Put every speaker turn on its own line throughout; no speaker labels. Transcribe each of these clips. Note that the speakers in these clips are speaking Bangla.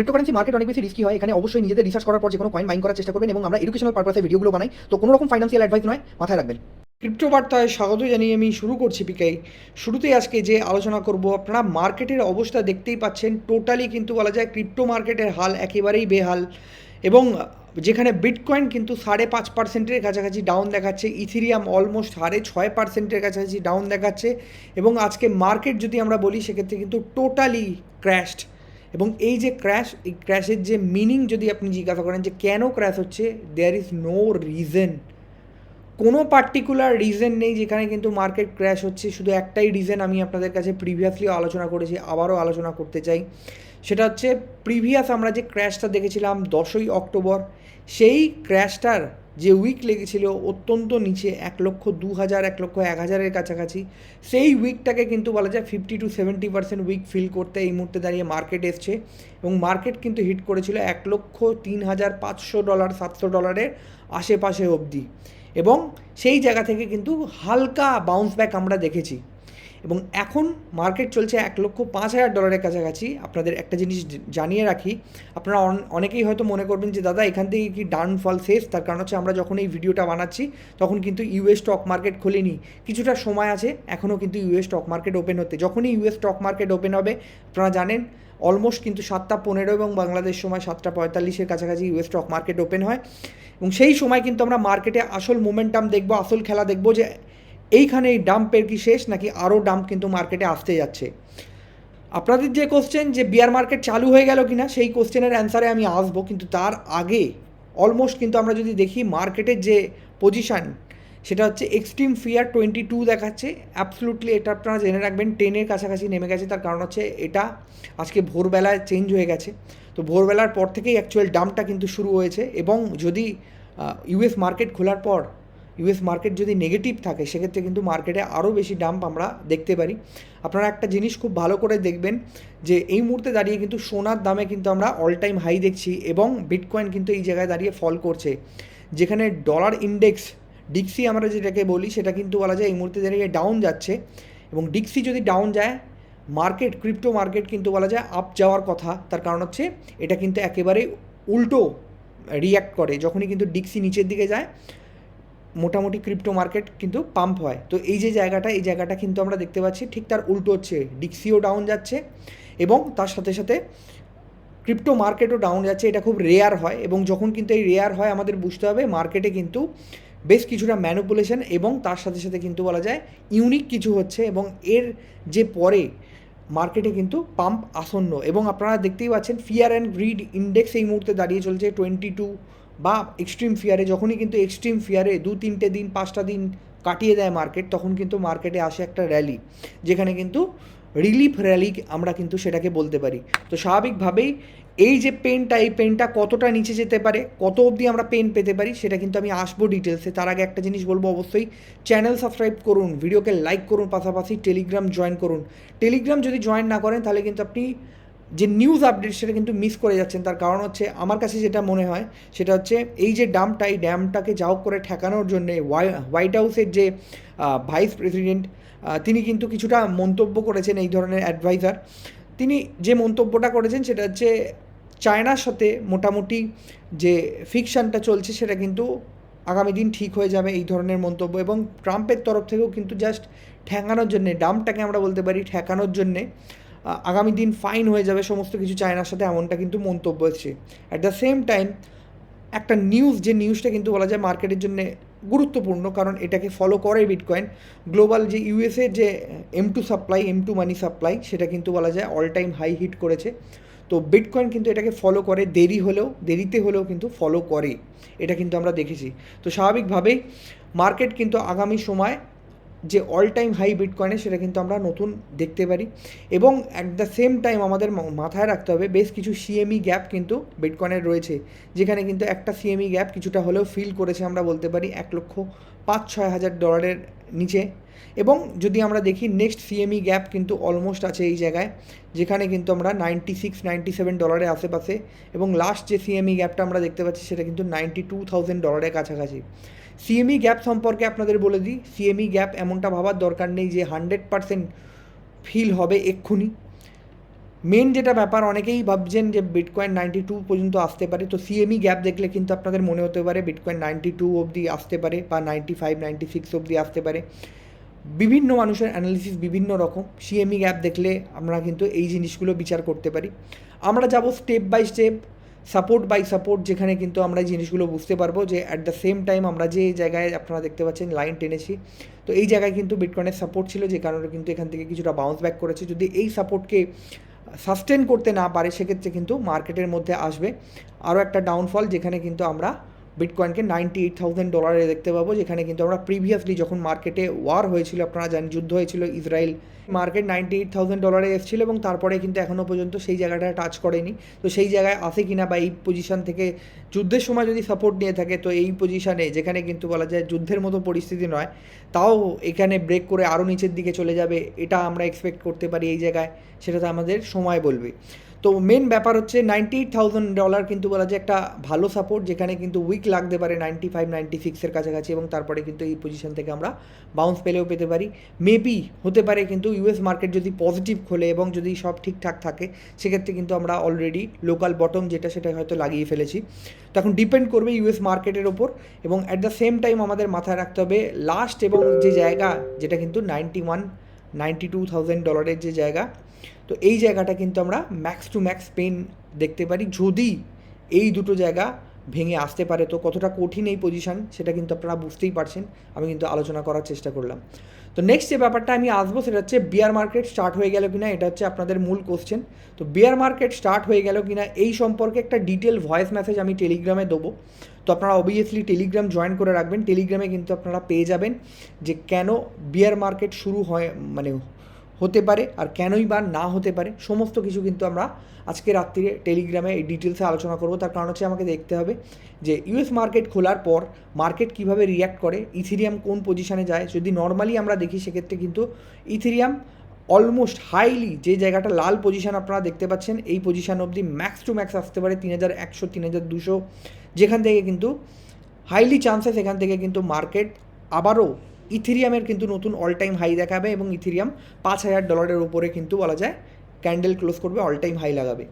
ক্রিপ্টোকারেন্সি মার্কেট অনেক বেশি রিস্কি হয়, এখানে অবশ্যই নিজেদের রিসার্চ করার পর যে কোনো কয়েন মাইন করার চেষ্টা করবেন এবং আমরা এডুকেশনাল পারপাসে ভিডিওগুলো বানাই। তো কোনো রকম ফাইন্যান্সিয়াল অ্যাডভাইস নয়, মাথায় রাখবেন।
ক্রিপ্টো বার্তায় স্বাগত জানিয়ে আমি শুরু করছি পিকাই শুরুতেই আজকে যে আলোচনা করব, আপনারা মার্কেটের অবস্থা দেখতেই পাচ্ছেন টোটালি কিন্তু বলা যায় ক্রিপ্টো মার্কেটের হাল একেবারেই বেহাল। এবং যেখানে বিটকয়েন কিন্তু সাড়ে পাঁচ পার্সেন্টের কাছাকাছি ডাউন দেখাচ্ছে ইথিরিয়াম অলমোস্ট সাড়ে ছয় পার্সেন্টের কাছাকাছি ডাউন দেখাচ্ছে। এবং আজকে মার্কেট যদি আমরা বলি, সেক্ষেত্রে কিন্তু টোটালি ক্র্যাশড এবং এই যে ক্র্যাশ এই ক্র্যাশের যে মিনিং যদি আপনি জিজ্ঞাসা করেন যে কেন ক্র্যাশ হচ্ছে দেয়ার ইজ নো রিজন কোনো পার্টিকুলার রিজন নেই যেখানে কিন্তু মার্কেট ক্র্যাশ হচ্ছে। শুধু একটাই রিজন আমি আপনাদের কাছে প্রিভিয়াসলিও আলোচনা করেছি, আবারও আলোচনা করতে চাই। সেটা হচ্ছে প্রিভিয়াস আমরা যে ক্র্যাশটা দেখেছিলাম দশই অক্টোবর, সেই ক্র্যাশটার যে উইক লেগেছিল অত্যন্ত নিচে, এক লক্ষ, দু হাজার, এক লক্ষ, এক হাজারের কাছাকাছি। সেই উইকটাকে কিন্তু বলা যায় fifty two seventy percent week feel করতে এই মুহূর্তে দাঁড়িয়ে মার্কেট এসছে এবং মার্কেট কিন্তু হিট করেছিল এক লক্ষ, তিন হাজার, পাঁচশো ডলার সাতশো ডলারের আশেপাশে অবধি। এবং সেই জায়গা থেকে কিন্তু হালকা বাউন্স ব্যাক আমরা দেখেছি। এবং এখন মার্কেট চলছে এক লক্ষ পাঁচ হাজার ডলারের কাছাকাছি। আপনাদের একটা জিনিস জানিয়ে রাখি, আপনারা অনেকেই হয়তো মনে করবেন যে, দাদা, এখান থেকে কি ডাউনফল শেষ? তার কারণ হচ্ছে আমরা যখন এই ভিডিওটা বানাচ্ছি, তখন কিন্তু ইউএস স্টক মার্কেট খোলেনি। কিছুটা সময় আছে, এখনও কিন্তু ইউএস স্টক মার্কেট ওপেন হতে। যখনই ইউএস স্টক মার্কেট ওপেন হবে, আপনারা জানেন অলমোস্ট কিন্তু সাতটা পনেরো এবং বাংলাদেশ সময় সাতটা পঁয়তাল্লিশের কাছাকাছি ইউএস স্টক মার্কেট ওপেন হয়। এবং সেই সময় কিন্তু আমরা মার্কেটে আসল মোমেন্টাম দেখব, আসল খেলা দেখব যে এইখানে এই ডাম্পের কি শেষ নাকি আরও ডাম্প কিন্তু মার্কেটে আসতে যাচ্ছে? আপনাদের যে কোশ্চেন যে বিয়ার মার্কেট চালু হয়ে গেল কি না সেই কোশ্চেনের অ্যান্সারে আমি আসব, কিন্তু তার আগে অলমোস্ট কিন্তু আমরা যদি দেখি মার্কেটের যে পজিশান সেটা হচ্ছে এক্সট্রিম ফিয়ার টোয়েন্টি টু দেখাচ্ছে। অ্যাবসলুটলি এটা আপনারা জেনে রাখবেন টেনের কাছাকাছি নেমে গেছে, তার কারণ হচ্ছে এটা আজকে ভোরবেলায় চেঞ্জ হয়ে গেছে। তো ভোরবেলার পর থেকেই অ্যাকচুয়াল ডাম্পটা কিন্তু শুরু হয়েছে এবং যদি ইউএস মার্কেট খোলার পর ইউএস মার্কেট যদি নেগেটিভ থাকে, সেক্ষেত্রে কিন্তু মার্কেটে আরও বেশি ডাম্প আমরা দেখতে পারি। আপনারা একটা জিনিস খুব ভালো করে দেখবেন যে, এই মুহূর্তে দাঁড়িয়ে কিন্তু সোনার দামে কিন্তু আমরা অল টাইম হাই দেখছি এবং বিটকয়েন কিন্তু এই জায়গায় দাঁড়িয়ে ফল করছে। যেখানে ডলার ইন্ডেক্স ডিক্সি আমরা যেটাকে বলি, সেটা কিন্তু বলা যায় এই মুহূর্তে দাঁড়িয়ে ডাউন যাচ্ছে এবং ডিক্সি যদি ডাউন যায় মার্কেট ক্রিপ্টো মার্কেট কিন্তু বলা যায় আপ যাওয়ার কথা। তার কারণ হচ্ছে এটা কিন্তু একেবারে উল্টো রিয়্যাক্ট করে। যখনই কিন্তু ডিক্সি নিচের দিকে যায় মোটামুটি ক্রিপ্টো মার্কেট কিন্তু পাম্প হয়। তো এই যে জায়গাটা, এই জায়গাটা কিন্তু আমরা দেখতে পাচ্ছি, ঠিক তার উল্টো হচ্ছে ডিক্সিও ডাউন যাচ্ছে এবং তার সাথে সাথে ক্রিপ্টো মার্কেটও ডাউন যাচ্ছে। এটা খুব রেয়ার হয় এবং যখন কিন্তু এই রেয়ার হয়, আমাদের বুঝতে হবে মার্কেটে কিন্তু বেশ কিছুটা ম্যানুপুলেশন এবং তার সাথে সাথে কিন্তু বলা যায় ইউনিক কিছু হচ্ছে এবং এর যে পরে মার্কেটে কিন্তু পাম্প আসন্ন এবং আপনারা দেখতেই পাচ্ছেন ফিয়ার অ্যান্ড গ্রিড ইন্ডেক্স এই মুহূর্তে দাঁড়িয়ে চলছে টোয়েন্টি টু বা এক্সট্রিম ফিয়ারে যখনই কিন্তু এক্সট্রিম ফিয়ারে দু তিনটে দিন, পাঁচটা দিন কাটিয়ে দেয় মার্কেট তখন কিন্তু মার্কেটে আসে একটা র্যালি যেখানে কিন্তু রিলিফ র্যালি আমরা কিন্তু সেটাকে বলতে পারি। তো স্বাভাবিকভাবেই এই যে পেনটা এই পেনটা কতটা নিচে যেতে পারে, কত অবধি আমরা পেন পেতে পারি, সেটা কিন্তু আমি আসব ডিটেলসে তার আগে একটা জিনিস বলব অবশ্যই চ্যানেল সাবস্ক্রাইব করুন ভিডিওকে লাইক করুন, পাশাপাশি টেলিগ্রাম জয়েন করুন। টেলিগ্রাম যদি জয়েন না করেন, তাহলে কিন্তু আপনি যে নিউজ আপডেট সেটা কিন্তু মিস করে যাচ্ছেন। তার কারণ হচ্ছে, আমার কাছে যেটা মনে হয়, সেটা হচ্ছে এই যে ডামটা এই ড্যামটাকে যাও করে ঠেকানোর জন্যে হোয়াইট হাউসের যে ভাইস প্রেসিডেন্ট তিনি কিন্তু কিছুটা মন্তব্য করেছেন এই ধরনের অ্যাডভাইজার তিনি যে মন্তব্যটা করেছেন, সেটা হচ্ছে চায়নার সাথে মোটামুটি যে ফিকশানটা চলছে, সেটা কিন্তু আগামী দিন ঠিক হয়ে যাবে এই ধরনের মন্তব্য। এবং ট্রাম্পের তরফ থেকেও কিন্তু জাস্ট ঠেকানোর জন্যে ডামটাকে আমরা বলতে পারি ঠেকানোর জন্যে আগামী দিন ফাইন হয়ে যাবে, সমস্ত কিছু চায়নার সাথে এমনটা কিন্তু মন্তব্য এসছে। অ্যাট দ্য সেম টাইম একটা নিউজ যে নিউজটা কিন্তু বলা যায় মার্কেটের জন্য গুরুত্বপূর্ণ, কারণ এটাকে ফলো করে বিটকয়েন গ্লোবাল যে ইউএসএ যে M two supply M two money supply সেটা কিন্তু বলা যায় অল টাইম হাই হিট করেছে। তো বিটকয়েন কিন্তু এটাকে ফলো করে, দেরি হলেও, দেরিতে হলেও কিন্তু ফলো করে। এটা কিন্তু আমরা দেখেছি। তো স্বাভাবিকভাবেই মার্কেট কিন্তু আগামী সময় যে অল টাইম হাই বিটকয়েনে সেটা কিন্তু আমরা নতুন দেখতে পারি। এবং অ্যাট দ্য সেম টাইম আমাদের মাথায় রাখতে হবে, বেশ কিছু সিএমই গ্যাপ কিন্তু বিটকয়েনের রয়েছে। যেখানে কিন্তু একটা সিএমই গ্যাপ কিছুটা হলেও ফিল করেছে আমরা বলতে পারি এক লক্ষ পাঁচ, ছয় হাজার ডলারের নিচে। এবং যদি আমরা দেখি নেক্সট সিএমই গ্যাপ কিন্তু অলমোস্ট আছে এই জায়গায়, যেখানে কিন্তু আমরা নাইনটি সিক্স নাইনটি সেভেন ডলারের আশেপাশে। এবং লাস্ট যে সিএমই গ্যাপটা আমরা দেখতে পাচ্ছি সেটা কিন্তু নাইনটি টু থাউজেন্ড ডলারের কাছাকাছি। সিএমই গ্যাপ সম্পর্কে আপনাদের বলে দিই। সিএমই গ্যাপ এমনটা ভাবার দরকার নেই যে হান্ড্রেড পারসেন্ট ফিল হবে এক্ষুনি। মেন যেটা ব্যাপার, অনেকেই ভাবছেন যে বিটকয়েন নাইনটি টু পর্যন্ত আসতে পারে। তো সিএমই গ্যাপ দেখলে কিন্তু আপনাদের মনে হতে পারে বিটকয়েন নাইনটি টু অবধি আসতে পারে বা নাইনটি ফাইভ, নাইনটি সিক্স অবধি আসতে পারে। বিভিন্ন মানুষের অ্যানালিসিস বিভিন্ন রকম। সিএমই গ্যাপ দেখলে আমরা কিন্তু এই জিনিসগুলো বিচার করতে পারি। আমরা যাব step by step support by support যেখানে কিন্তু আমরা এই জিনিসগুলো বুঝতে পারব যে অ্যাট দ্য সেম টাইম আমরা যে জায়গায় আপনারা দেখতে পাচ্ছেন লাইন টেনেছি। তো এই জায়গায় কিন্তু বিটকয়েনের সাপোর্ট ছিল যে কারণে কিন্তু এখান থেকে কিছুটা বাউন্স ব্যাক করেছে। যদি এই সাপোর্টকে সাস্টেন করতে না পারে, সেক্ষেত্রে কিন্তু মার্কেটের মধ্যে আসবে। আরও একটা ডাউনফল যেখানে কিন্তু আমরা বিটকয়েনকে নাইনটি এইট থাউজেন্ড ডলারে দেখতে পাবো, যেখানে কিন্তু আমরা প্রিভিয়াসলি যখন মার্কেটে ওয়ার হয়েছিল, আপনারা জানেন যুদ্ধ হয়েছিল Israel market ninety eight thousand ডলারে এসেছিল এবং তারপরে কিন্তু এখনও পর্যন্ত সেই জায়গাটা টাচ করেনি। তো সেই জায়গায় আসে কিনা বা এই পজিশন থেকে যুদ্ধের সময় যদি সাপোর্ট নিয়ে থাকে, তো এই পজিশনে যেখানে কিন্তু বলা যায় যুদ্ধের মতো পরিস্থিতি নয়, তাও এখানে ব্রেক করে আরও নিচের দিকে চলে যাবে, এটা আমরা এক্সপেক্ট করতে পারি এই জায়গায় সেটা তো আমাদের সময় বলবে। তো মেন ব্যাপার হচ্ছে নাইনটি এইট থাউজেন্ড ডলার কিন্তু বলা যায় একটা ভালো সাপোর্ট যেখানে কিন্তু উইক লাগতে পারে নাইনটি ফাইভ নাইনটি সিক্সের কাছাকাছি এবং তারপরে কিন্তু এই পজিশন থেকে আমরা বাউন্স পেলেও পেতে পারি। মেবি হতে পারে কিন্তু ইউএস মার্কেট যদি পজিটিভ খোলে এবং যদি সব ঠিকঠাক থাকে, সেক্ষেত্রে কিন্তু আমরা অলরেডি লোকাল বটম যেটা সেটা হয়তো লাগিয়ে ফেলেছি। তো এখন ডিপেন্ড করবে ইউএস মার্কেটের ওপর এবং অ্যাট দ্য সেম টাইম আমাদের মাথায় রাখতে হবে লাস্ট এবং যে জায়গা যেটা কিন্তু ninety one ninety two thousand ডলারের যে জায়গা তো এই জায়গাটা কিন্তু আমরা ম্যাক্স টু ম্যাক্স পেন দেখতে পারি। যদি এই দুটো জায়গা ভেঙে আসতে পারে, তো কতটা কঠিন এই পজিশন সেটা কিন্তু আপনারা বুঝতেই পারছেন। আমি কিন্তু আলোচনা করার চেষ্টা করলাম। তো নেক্সট যে ব্যাপারটা আমি আসব সেটা হচ্ছে বিয়ার মার্কেট স্টার্ট হয়ে গেল কিনা, এটা হচ্ছে আপনাদের মূল কোশ্চেন তো বিয়ার মার্কেট স্টার্ট হয়ে গেল কিনা, এই সম্পর্কে একটা ডিটেল ভয়েস মেসেজ আমি টেলিগ্রামে দেবো। তো আপনারা অবভিয়াসলি টেলিগ্রাম জয়েন করে রাখবেন। টেলিগ্রামে কিন্তু আপনারা পেয়ে যাবেন যে কেন বিয়ার মার্কেট শুরু হয় মানে হতে পারে আর কেনই বা না হতে পারে, সমস্ত কিছু কিন্তু আমরা আজকে রাত্রিরে টেলিগ্রামে এই ডিটেলসে আলোচনা করব। তার কারণ হচ্ছে আমাকে দেখতে হবে যে ইউএস মার্কেট খোলার পর মার্কেট কীভাবে রিয়্যাক্ট করে, ইথিরিয়াম কোন পজিশানে যায়? যদি নর্মালি আমরা দেখি, সেক্ষেত্রে কিন্তু ইথিরিয়াম অলমোস্ট হাইলি যে জায়গাটা লাল পজিশন আপনারা দেখতে পাচ্ছেন, এই পজিশন অবধি ম্যাক্স টু ম্যাক্স আসতে পারে তিন হাজার একশো, তিন হাজার দুশো। যেখান থেকে কিন্তু হাইলি চান্সেস এখান থেকে কিন্তু মার্কেট আবারও ইথিরিয়ামের কিন্তু নতুন অল টাইম হাই দেখাবে এবং ইথিরিয়াম পাঁচ হাজার ডলারের উপরে কিন্তু বলা যায় ক্যান্ডেল ক্লোজ করবে অল টাইম হাই লাগাবে।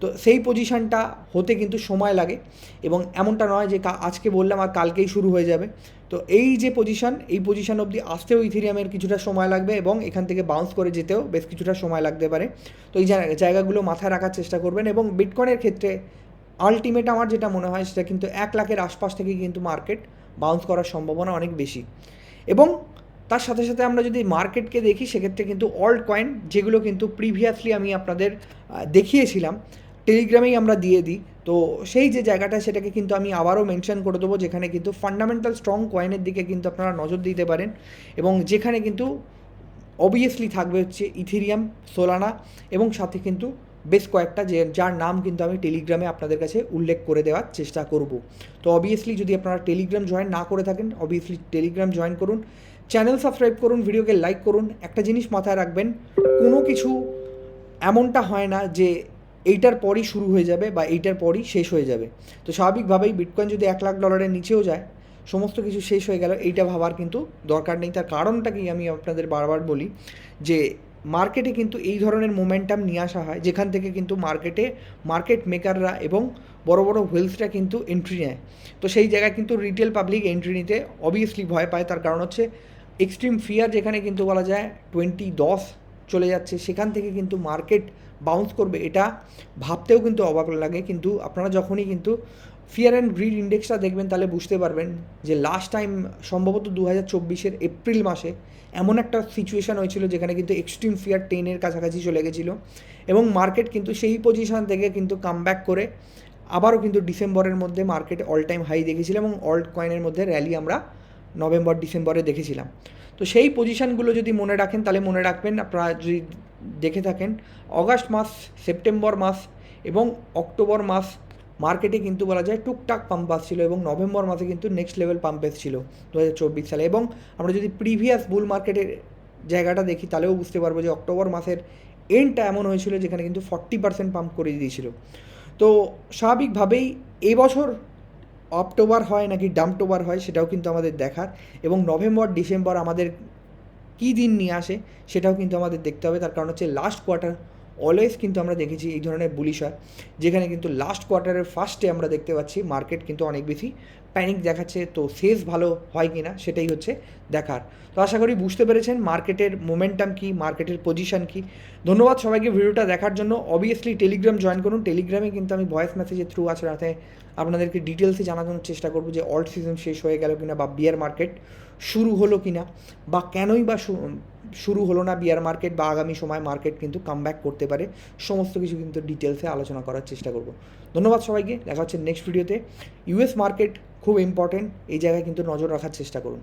তো সেই পজিশনটা হতে কিন্তু সময় লাগে এবং এমনটা নয় যে আজকে বললাম আর কালকেই শুরু হয়ে যাবে। তো এই যে পজিশন এই পজিশন অবধি আসতেও ইথিরিয়ামের কিছুটা সময় লাগবে এবং এখান থেকে বাউন্স করে যেতেও বেশ কিছুটা সময় লাগতে পারে। তো এই জায়গা- জায়গাগুলো মাথায় রাখার চেষ্টা করবেন এবং বিটকয়েনের ক্ষেত্রে আলটিমেট আমার যেটা মনে হয় সেটা কিন্তু এক লাখের আশপাশ থেকে কিন্তু মার্কেট বাউন্স করার সম্ভাবনা অনেক বেশি। এবং তার সাথে সাথে আমরা যদি মার্কেটকে দেখি, সেক্ষেত্রে কিন্তু অল্ড কয়েন, যেগুলো কিন্তু প্রিভিয়াসলি আমি আপনাদের দেখিয়েছিলাম, টেলিগ্রামেই আমরা দিয়ে দিই। তো সেই যে জায়গাটা, সেটাকে কিন্তু আমি আবারও মেনশন করে দেবো, যেখানে কিন্তু ফান্ডামেন্টাল স্ট্রং কয়েনের দিকে কিন্তু আপনারা নজর দিতে পারেন এবং যেখানে কিন্তু অবভিয়াসলি থাকবে হচ্ছে ইথেরিয়াম, সোলানা এবং সাথে কিন্তু বেশ কয়েকটা যে যার নাম কিন্তু আমি টেলিগ্রামে আপনাদের কাছে উল্লেখ করে দেওয়ার চেষ্টা করব। তো অবভিয়াসলি যদি আপনারা টেলিগ্রাম জয়েন না করে থাকেন অবভিয়াসলি টেলিগ্রাম জয়েন করুন চ্যানেল সাবস্ক্রাইব করুন ভিডিওকে লাইক করুন, একটা জিনিস মাথায় রাখবেন, কোনো কিছু এমনটা হয় না যে এইটার পরই শুরু হয়ে যাবে বা এইটার পরই শেষ হয়ে যাবে। তো স্বাভাবিকভাবেই বিটকয়েন যদি এক লাখ ডলারের নিচেও যায়, সমস্ত কিছু শেষ হয়ে গেল, এইটা ভাবার কিন্তু দরকার নেই। তার কারণটা কি আমি আপনাদের বারবার বলি যে মার্কেটে কিন্তু এই ধরনের মোমেন্টাম নিয়ে আসা হয়, যেখান থেকে কিন্তু মার্কেটে মার্কেট মেকাররা এবং বড় বড় হুইলসরা কিন্তু এন্ট্রি নেয়। তো সেই জায়গায় কিন্তু রিটেল পাবলিক এন্ট্রি নিতে অবভিয়াসলি ভয় পায়, তার কারণ হচ্ছে এক্সট্রিম ফিয়ার যেখানে কিন্তু বলা যায় টোয়েন্টি দশ চলে যাচ্ছে, সেখান থেকে কিন্তু মার্কেট বাউন্স করবে। এটা ভাবতেও কিন্তু অবাক লাগে, কিন্তু আপনারা যখনই কিন্তু ফিয়ার অ্যান্ড গ্রিড ইন্ডেক্সটা দেখবেন তাহলে বুঝতে পারবেন যে লাস্ট টাইম সম্ভবত দু হাজার চব্বিশের এপ্রিল মাসে এমন একটা সিচুয়েশান হয়েছিল যেখানে কিন্তু এক্সট্রিম ফিয়ার টেনের কাছাকাছি চলে গেছিল এবং মার্কেট কিন্তু সেই পজিশান থেকে কিন্তু কামব্যাক করে আবারও কিন্তু ডিসেম্বরের মধ্যে মার্কেট অল টাইম হাই দেখেছিল এবং অল্ট কয়েনের মধ্যে র্যালি আমরা নভেম্বর ডিসেম্বরে দেখেছিলাম। তো সেই পজিশনগুলো যদি মনে রাখেন, তাহলে মনে রাখবেন আপনারা যদি দেখে থাকেন অগাস্ট মাস সেপ্টেম্বর মাস এবং অক্টোবর মাস মার্কেটে কিন্তু বলা যায় টুকটাক পাম্প আসছিল এবং নভেম্বর মাসে কিন্তু নেক্সট লেভেল পাম্প এসেছিল দু হাজার চব্বিশ সালে। এবং আমরা যদি প্রিভিয়াস বুল মার্কেটের জায়গাটা দেখি, তাহলেও বুঝতে পারব যে অক্টোবর মাসের এন্ডটা এমন হয়েছিল যেখানে কিন্তু ফর্টি পার্সেন্ট পাম্প করে দিয়েছিল। তো স্বাভাবিকভাবেই এবছর অক্টোবর হয় নাকি ডামটোবার হয় সেটাও কিন্তু আমাদের দেখার। এবং নভেম্বর, ডিসেম্বর আমাদের কী দিন নিয়ে আসে সেটাও কিন্তু আমাদের দেখতে হবে। তার কারণ হচ্ছে লাস্ট কোয়ার্টার অলওয়েজ কিন্তু আমরা দেখেছি এই ধরনের বুলিশ হয়, যেখানে কিন্তু লাস্ট কোয়ার্টারের ফার্স্টে আমরা দেখতে পাচ্ছি মার্কেট কিন্তু অনেক বেশি প্যানিক দেখাচ্ছে, তো শেষ ভালো হয় কি না সেটাই হচ্ছে দেখার। তো আশা করি বুঝতে পেরেছেন মার্কেটের মোমেন্টাম কী মার্কেটের পজিশন কী। ধন্যবাদ সবাইকে ভিডিওটা দেখার জন্য। অবভিয়াসলি টেলিগ্রাম জয়েন করুন। টেলিগ্রামে কিন্তু আমি ভয়েস মেসেজের থ্রু আছে রাতে। আপনাদেরকে ডিটেলসে জানানোর চেষ্টা করব যে অল্ড সিজন শেষ হয়ে গেল কিনা বা বিয়ার মার্কেট শুরু হলো কিনা বা কেনই বা শুরু হলো না বিয়ার মার্কেট বা আগামী সময় মার্কেট কিন্তু কাম করতে পারে। সমস্ত কিছু কিন্তু ডিটেলসে আলোচনা করার চেষ্টা করব। ধন্যবাদ সবাইকে, দেখা হচ্ছে নেক্সট ভিডিওতে ইউএস মার্কেট খুব ইম্পর্টেন্ট এই জায়গায় কিন্তু নজর রাখার চেষ্টা করুন।